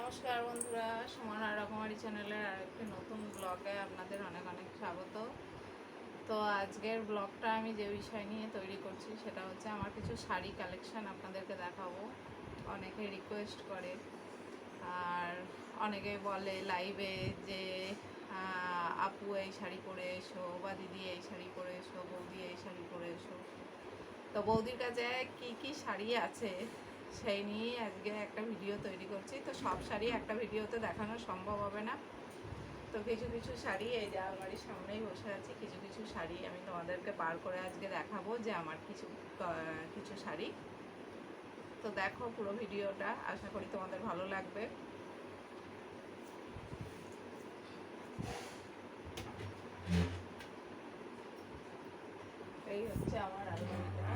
নমস্কার বন্ধুরা, সমান রকমারি চ্যানেলের আরেকটি নতুন ব্লগে আপনাদের অনেক অনেক স্বাগত। তো আজকের ব্লগটা আমি যে বিষয় নিয়ে তৈরি করছি, সেটা হচ্ছে আমার কিছু শাড়ি কালেকশান আপনাদেরকে দেখাবো। অনেকে রিকোয়েস্ট করে, আর অনেকে বলে লাইভে যে আপু এই শাড়ি পরে এসো বা দিদি এই শাড়ি পরে এসো, বৌদি এই শাড়ি পরে এসো। তো বৌদির কাছে কি কি শাড়ি আছে সেই নিয়েই আজকে একটা ভিডিও তৈরি করছি। তো সব শাড়ি একটা ভিডিওতে দেখানো সম্ভব হবে না। তো কিছু কিছু শাড়ি এই যে আলমারির সামনেই বসে আছি, কিছু কিছু শাড়ি আমি তোমাদেরকে বার করে আজকে দেখাবো যে আমার কিছু কিছু শাড়ি। তো দেখো পুরো ভিডিওটা আশা করি তোমাদের ভালো লাগবে। এই হচ্ছে আমার আলমারিটা।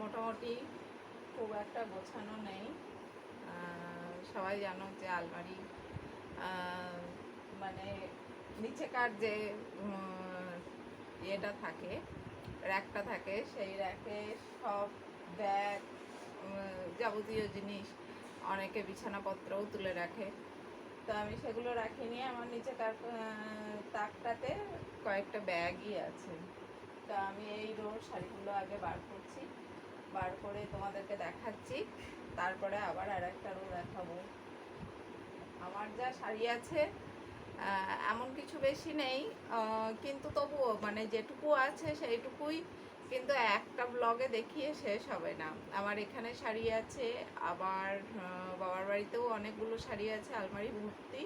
মোটামুটি খুব একটা গোছানো নেই। সবাই জানো যে আলমারি মানে নিচেকার যে ইয়েটা থাকে র্যাকটা থাকে সেই র্যাকে সব ব্যাগ যাবতীয় জিনিস অনেকে বিছানাপত্রও তুলে রাখে। তো আমি সেগুলো রাখিনি আমার নিচেকার আহ, তাকটাতে কয়েকটা ব্যাগই আছে। তো আমি এই রোড শাড়িগুলো আগে বার করছি। বার করে তোমাদেরকে দেখাচ্ছি। তারপরে আবার আর একটা রো দেখাবো। আমার যা শাড়ি আছে এমন কিছু বেশি নেই কিন্তু তবুও মানে যেটুকু আছে সেইটুকুই কিন্তু একটা ব্লগে দেখিয়ে শেষ হবে না। আমার এখানে শাড়ি আছে, আবার বাবার বাড়িতেও অনেকগুলো শাড়ি আছে, আলমারি ভর্তি।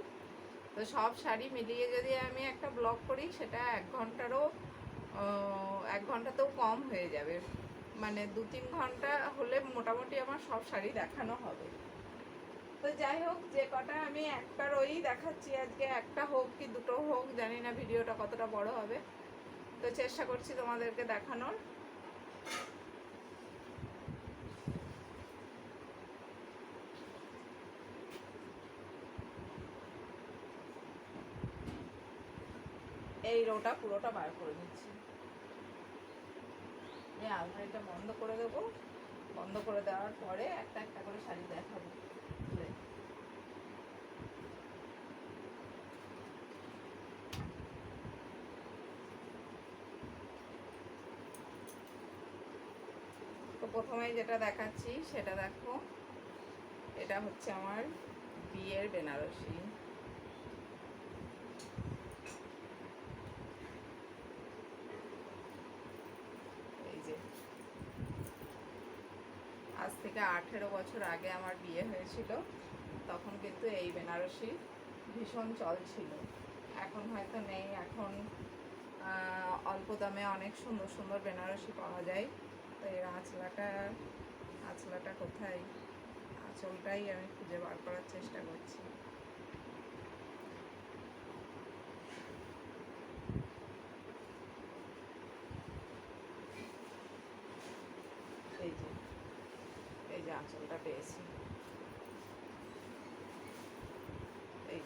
তো সব শাড়ি মিলিয়ে যদি আমি একটা ব্লগ করি, সেটা এক ঘন্টারও এক ঘন্টাতেও কম হয়ে যাবে। মানে দু তিন ঘণ্টা হলে মোটামুটি আমার সব শাড়ি দেখানো হবে। তো যাই হোক, যে কটা আমি একটার ওই দেখাচ্ছি আজকে, একটা হোক কি দুটো হোক, জানি না ভিডিওটা কতটা বড় হবে। তো চেষ্টা করছি তোমাদেরকে দেখানোর। এই রোটা পুরোটা বার করে নিচ্ছি। এই আলমারিটা বন্ধ করে দেবো। বন্ধ করে দেওয়ার পরে একটা একটা করে শাড়ি দেখাবো। তো প্রথমেই যেটা দেখাচ্ছি সেটা দেখো। এটা হচ্ছে আমার বিয়ের বেনারসি এই যে থেকে আঠেরো বছর আগে আমার বিয়ে হয়েছিল, তখন কিন্তু এই বেনারসি ভীষণ চল ছিল। এখন হয়তো নেই, এখন অল্প দামে অনেক সুন্দর সুন্দর বেনারসি পাওয়া যায়। তো এর আঁচলাটা আঁচলাটা কোথায়? আঁচলটাই আমি খুঁজে বার করার চেষ্টা করছি এই যে এই যে আঁচলটা পেয়েছি এই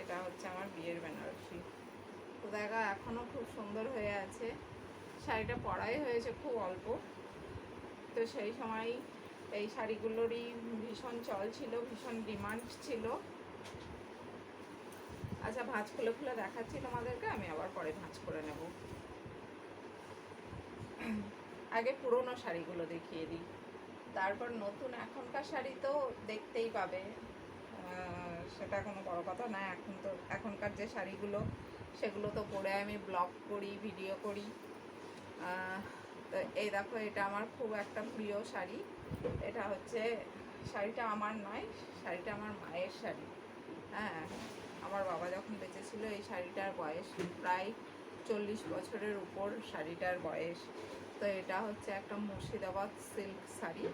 এটা হচ্ছে আমার বিয়ের বেনারসি তো দেখা এখনও খুব সুন্দর হয়ে আছে শাড়িটা পরাই হয়েছে খুব অল্প তো সেই সময় এই শাড়িগুলোরই ভীষণ চল ছিল ভীষণ ডিমান্ড ছিল আচ্ছা ভাঁজ খুলে খুলে দেখাচ্ছি তোমাদেরকে আমি আবার পরে ভাঁজ করে নেব আগে পুরোনো শাড়িগুলো দেখিয়ে দিই। তারপর নতুন এখনকার শাড়ি তো দেখতেই পাবে। সেটা কোনো বড় কথা না, এখন তো এখনকার যে শাড়িগুলো, সেগুলো তো পরে আমি ব্লগ করি, ভিডিও করি। তো এই দেখো, এটা আমার খুব একটা প্রিয় শাড়ি। এটা হচ্ছে, শাড়িটা আমার নয়, শাড়িটা আমার মায়ের শাড়ি। হ্যাঁ আমার বাবা যখন বেঁচে ছিল এই শাড়িটার বয়স প্রায় চল্লিশ বছরের উপর শাড়িটার বয়স। তো এটা হচ্ছে একটা মুর্শিদাবাদ সিল্ক শাড়ি।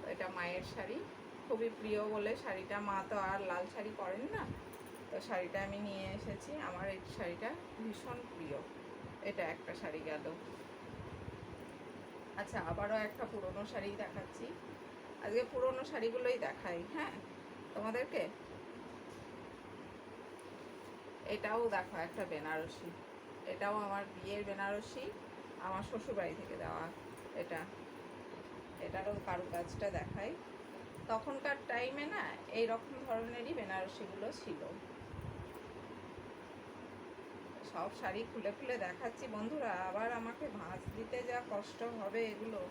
তো এটা মায়ের শাড়ি। খুবই প্রিয় বলে শাড়িটা মা তো আর লাল শাড়ি পরেন না। তো শাড়িটা আমি নিয়ে এসেছি। আমার এই শাড়িটা ভীষণ প্রিয়। এটা একটা শাড়ি গেল। আচ্ছা আবারও একটা পুরনো শাড়ি দেখাচ্ছি। আজকে পুরনো শাড়িগুলোই দেখাই হ্যাঁ? তোমাদেরকে? এটাও দেখো একটা বেনারসি। এটাও আমার বিয়ের বেনারসি। আমার শ্বশুরবাড়ি থেকে দেওয়া এটা। এটারও কারুকাজটা দেখাই। তখনকার টাইমে না এই রকম ধরনেরই বেনারসিগুলো ছিল। সব শাড়ি খুলে খুলে দেখাচ্ছি, বন্ধুরা, আবার আমাকে ভাঁজ দিতে যা কষ্ট হবে এগুলো।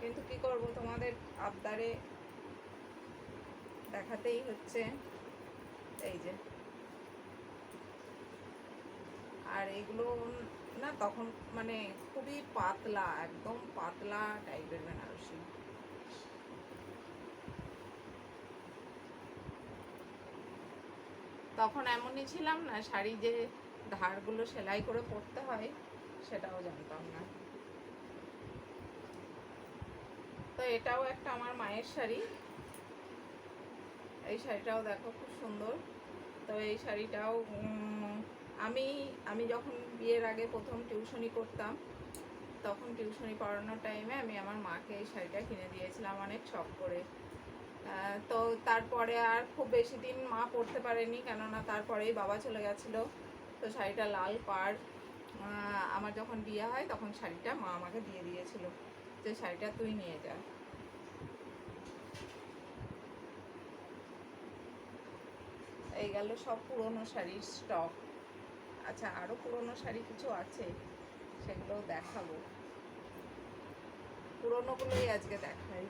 কিন্তু কি করব, তোমাদের আবদারে দেখাতেই হচ্ছে। এই যে। আর এগুলো না, তখন মানে খুবই পাতলা, একদম পাতলা টাইপের বেনারসি। তখন এমনই ছিলাম না, শাড়ি যে ধারগুলো সেলাই করে পরতে হয়, সেটাও জানতাম না। তো এটাও একটা আমার মায়ের শাড়ি। এই শাড়িটাও দেখো খুব সুন্দর। তো এই শাড়িটাও আমি আমি যখন বিয়ের আগে প্রথম টিউশনি করতাম, তখন টিউশনি পড়ানোর টাইমে আমি আমার মাকে এই শাড়িটা কিনে দিয়েছিলাম অনেক শখ করে। তো তারপরে আর খুব বেশি দিন মা পরতে পারেনি, কেননা তারপরেই বাবা চলে গেছিল। তো শাড়িটা লাল পাড় আমার যখন বিয়ে হয় তখন শাড়িটা মা আমাকে দিয়ে দিয়েছিল যে শাড়িটা তুই নিয়ে যা। এই গেল সব পুরনো শাড়ির স্টক আচ্ছা আরও পুরনো শাড়ি কিছু আছে? সেগুলো দেখাবো। পুরনোগুলোই আজকে দেখাই।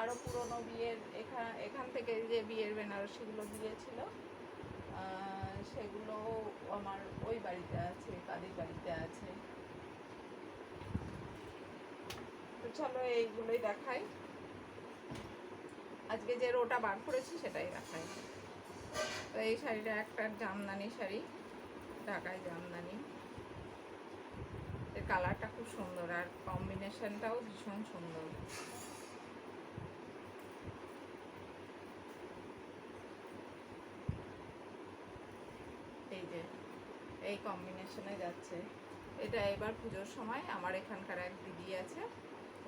আরও পুরনো বিয়ের এখান এখান থেকে যে বিয়ের বেনারসিগুলো দিয়েছিল সেগুলো আমার ওই বাড়িতে আছে, কাদের বাড়িতে আছে। তো চলো এইগুলোই দেখাই। আজকে যে রোটা বার করেছি সেটাই দেখাই তো এই শাড়িটা একটা জামদানি শাড়ি, ঢাকায় জামদানি। এর কালারটা খুব সুন্দর আর কম্বিনেশনটাও ভীষণ সুন্দর। এই যে, এই কম্বিনেশনে যাচ্ছে। এটা এবার পুজোর সময় আমার এখানকার এক দিদি আছে,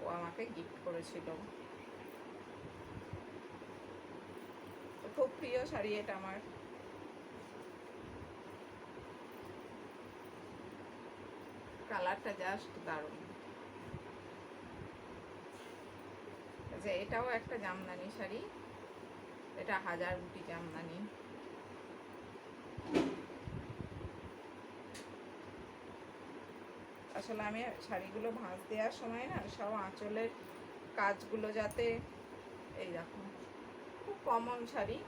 ও আমাকে গিফট করেছিল। খুব প্রিয় শাড়ি এটা আমার। কালারটা জাস্ট দারুণ। আচ্ছা এটাও একটা জামদানি শাড়ি, এটা হাজার বুটি জামদানি। আসলে আমি শাড়িগুলো ভাঁজ দেওয়ার সময় না, সব আঁচলের কাজগুলো যাতে এই খুব কমন শাড়ি,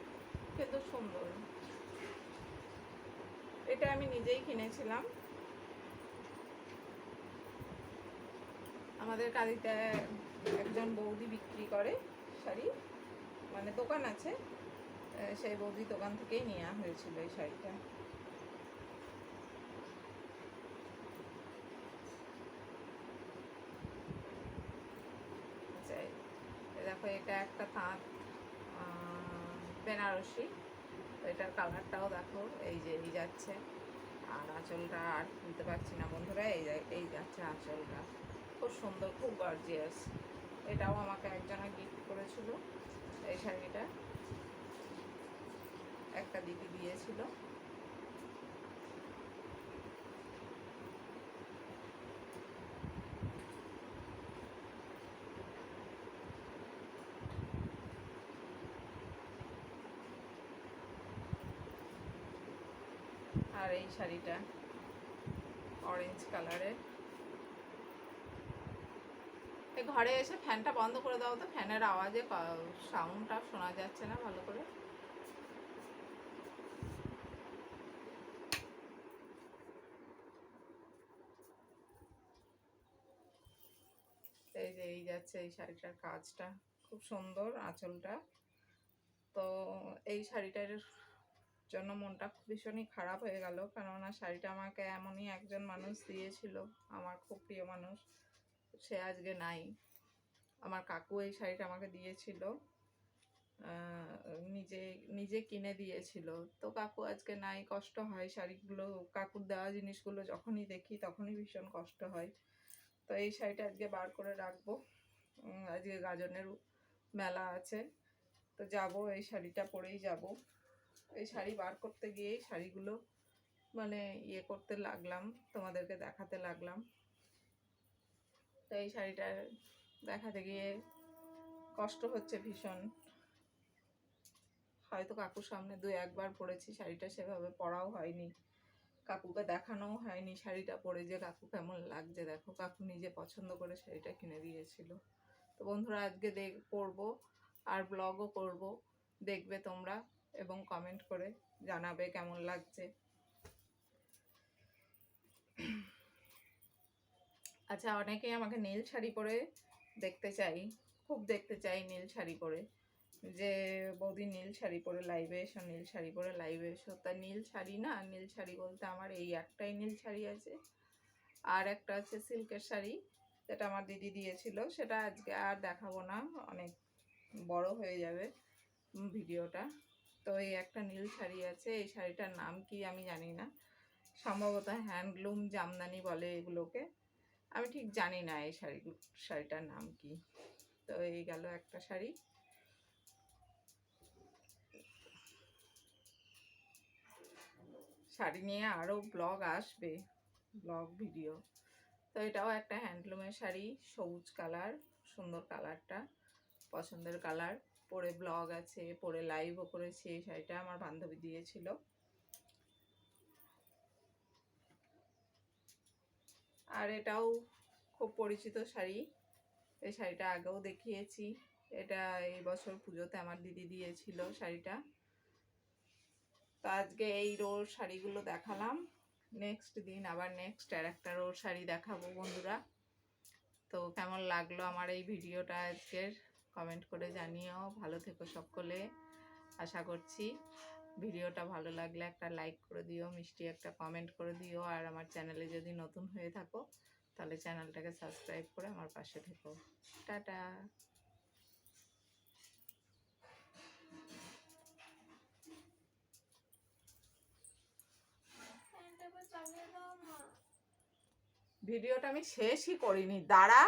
কিন্তু সুন্দর। এটা আমি নিজেই কিনেছিলাম। আমাদের কালিতে একজন বৌদি বিক্রি করে শাড়ি মানে দোকান আছে সেই বৌদি দোকান থেকেই নেওয়া হয়েছিল এই শাড়িটা। দেখো, এটা একটা তাঁত। বেনারসি। তো এটার কালারটাও দেখো, এই যে এই যাচ্ছে। আর আঁচলটা আর খুলতে পারছি না বন্ধুরা, এই এই যাচ্ছে আঁচলটা। খুব সুন্দর, খুব গর্জিয়াস এটাও আমাকে একজনা গিফট করেছিল, এই শাড়িটা। একটা দিদি দিয়েছিল। আর এই শাড়িটা অরেঞ্জ কালারের ঘরে এসে ফ্যানটা বন্ধ করে দাও তো, ফ্যানের আওয়াজে সাউন্ডটা শোনা যাচ্ছে না ভালো করে। এই যে, এই যাচ্ছে এই শাড়িটার কাজটা। খুব সুন্দর আঁচলটা। তো এই শাড়িটার জন্য মনটা ভীষণই খারাপ হয়ে গেল। কেননা শাড়িটা আমাকে এমনই একজন মানুষ দিয়েছিল, আমার খুব প্রিয় মানুষ। সে আজকে নাই। আমার কাকু এই শাড়িটা আমাকে দিয়েছিল নিজে নিজে কিনে দিয়েছিল। তো কাকু আজকে নাই, কষ্ট হয় শাড়িগুলো, কাকুর দেওয়া জিনিসগুলো যখনই দেখি তখনই ভীষণ কষ্ট হয়। তো এই শাড়িটা আজকে বার করে রাখব। আজকে গাজনের মেলা আছে। তো যাব, এই শাড়িটা পরেই যাব। এই শাড়ি বার করতে গিয়েই শাড়িগুলো মানে ইয়ে করতে লাগলাম, তোমাদেরকে দেখাতে লাগলাম। তো এই শাড়িটা দেখাতে গিয়ে কষ্ট হচ্ছে ভীষণ। হয়তো কাকুর সামনে দু একবার পরেছি, শাড়িটা সেভাবে পরাও হয়নি। কাকুকে দেখানোও হয়নি শাড়িটা পরে যে কাকু কেমন লাগছে। দেখো, কাকু নিজে পছন্দ করে শাড়িটা কিনে দিয়েছিল। তো বন্ধুরা, আজকে দেখ, করব আর ব্লগও করব। দেখবে তোমরা। এবং কমেন্ট করে জানাবে কেমন লাগছে। আচ্ছা অনেকেই আমাকে নীল শাড়ি পরে দেখতে চাই, খুব দেখতে চাই নীল শাড়ি পরে। যে বৌদি নীল শাড়ি পরে লাইভে এসো, নীল শাড়ি পরে লাইভে এসো। তা নীল শাড়ি না, নীল শাড়ি বলতে আমার এই একটাই নীল শাড়ি আছে। আর একটা আছে সিল্কের শাড়ি, যেটা আমার দিদি দিয়েছিল। সেটা আজকে আর দেখাবো না, অনেক বড় হয়ে যাবে ভিডিওটা। তো এই একটা নীল শাড়ি আছে, এই শাড়িটার নাম কি আমি জানি না। সম্ভবত হ্যান্ডলুম জামদানি বলে এগুলোকে। আমি ঠিক জানি না এই শাড়ি, শাড়িটার নাম কি। তো এই গেল একটা শাড়ি। শাড়ি নিয়ে আরও ব্লগ আসবে, ব্লগ ভিডিও। তো এটাও একটা হ্যান্ডলুমের শাড়ি, সবুজ কালার, সুন্দর কালারটা, পছন্দের কালার। পরে ব্লগ আছে পরে লাইভও করেছি, এই শাড়িটা আমার বান্ধবী দিয়েছিল। আর এটাও খুব পরিচিত শাড়ি। এই শাড়িটা আগেও দেখিয়েছি। এটা এই বছর পুজোতে আমার দিদি দিয়েছিল শাড়িটা। তো আজকে এই রোর শাড়িগুলো দেখালাম। নেক্সট দিন আবার নেক্সট আর একটা রোর শাড়ি দেখাবো বন্ধুরা। তো কেমন লাগল আমার এই ভিডিওটা আজকের? কমেন্ট করে জানিও। ভালো থেকো সকলে। আশা করছি ভিডিওটা ভালো লাগলে একটা লাইক করে দিও মিষ্টি একটা কমেন্ট করে দিও। আর আমার চ্যানেলে যদি নতুন হয়ে থাকো তাহলে চ্যানেলটাকে সাবস্ক্রাইব করে আমার পাশে থেকো। টাটা। ভিডিওটা আমি শেষই করিনি দাঁড়া।